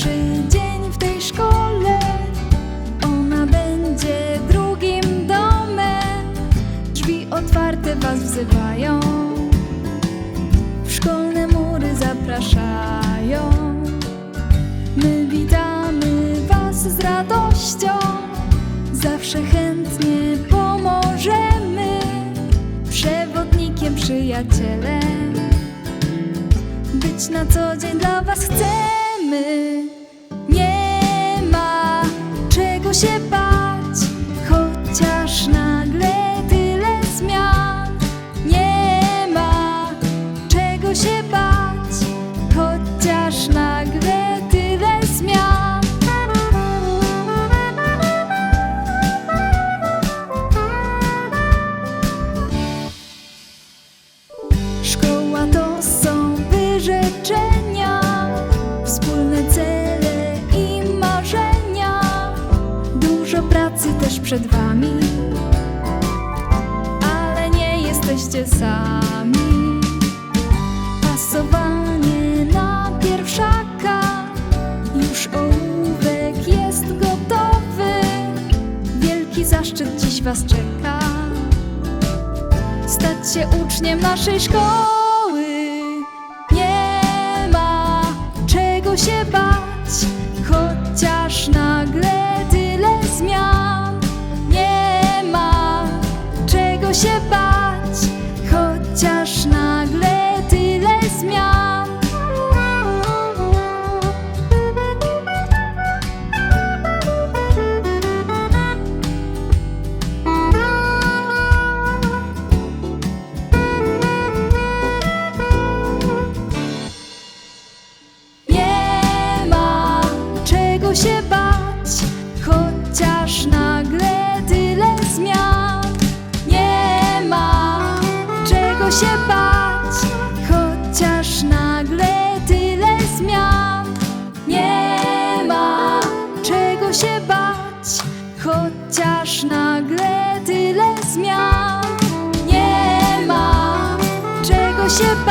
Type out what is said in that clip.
pierwszy dzień w tej szkole. Ona będzie drugim domem. Drzwi otwarte was wzywają. W szkolne mury zapraszają. My witamy was z radością. Zawsze chętnie pomożemy Przewodnikiem, przyjacielem. Być na co dzień dla was chcemy. Czego się bać, chociaż nagle tyle zmian. Nie ma czego się bać, chociaż nagle tyle zmian. Szkoła to też przed wami, ale nie jesteście sami. Pasowanie na pierwszaka, już ołówek jest gotowy. Wielki zaszczyt dziś was czeka stać się uczniem naszej szkoły. Nie ma czego się bać, chociaż nagle tyle zmian. Nie ma czego się bać.